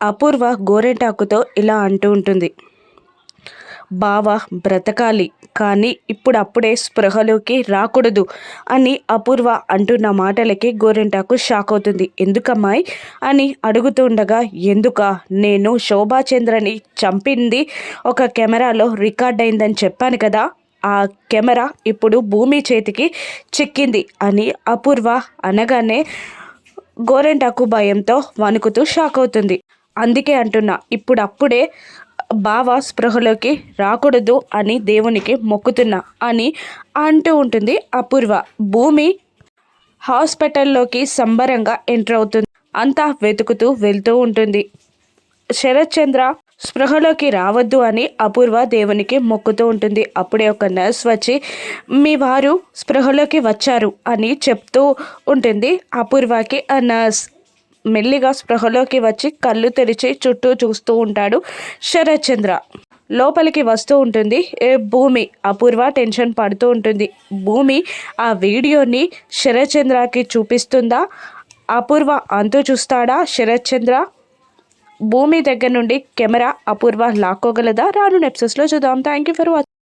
అపూర్వ గోరెంటాకుతో ఇలా అంటూ ఉంటుంది. బావ బ్రతకాలి కానీ ఇప్పుడప్పుడే స్పృహలోకి రాకూడదు అని అపూర్వ అంటున్న మాటలకి గోరెంటాకు షాక్ అవుతుంది. ఎందుకమ్మాయి? అని అడుగుతుండగా ఎందుక? నేను శోభాచంద్రని చంపింది ఒక కెమెరాలో రికార్డ్ అయిందని చెప్పాను కదా ఆ కెమెరా ఇప్పుడు భూమి చేతికి చిక్కింది అని అపూర్వ అనగానే గోరెంటాకు భయంతో వణుకుతూ షాక్ అవుతుంది. అందుకే అంటున్నా ఇప్పుడు అప్పుడే బావ స్పృహలోకి రాకూడదు అని దేవునికి మొక్కుతున్నా అని అంటూ ఉంటుంది అపూర్వ. భూమి హాస్పిటల్లోకి సంబరంగా ఎంటర్ అవుతుంది. అంతా వెతుకుతూ వెళ్తూ ఉంటుంది. శరత్ చంద్ర స్పృహలోకి రావద్దు అని అపూర్వ దేవునికి మొక్కుతూ ఉంటుంది. అప్పుడే ఒక నర్స్ వచ్చి మీ వారు స్పృహలోకి వచ్చారు అని చెప్తూ ఉంటుంది అపూర్వకి ఆ నర్స్. మెల్లిగా స్పృహలోకి వచ్చి కళ్ళు తెరిచి చుట్టూ చూస్తూ ఉంటాడు శరత్చంద్ర. లోపలికి వస్తూ ఉంటుంది. భూమి? అపూర్వ టెన్షన్ పడుతూ ఉంటుంది. భూమి ఆ వీడియోని శరత్చంద్రకి చూపిస్తుందా? అపూర్వ అంతు చూస్తాడా శరత్చంద్ర? భూమి దగ్గర నుండి కెమెరా అపూర్వ లాక్కోగలదా? రాను నెప్సెస్లో చూద్దాం. Thank you for watching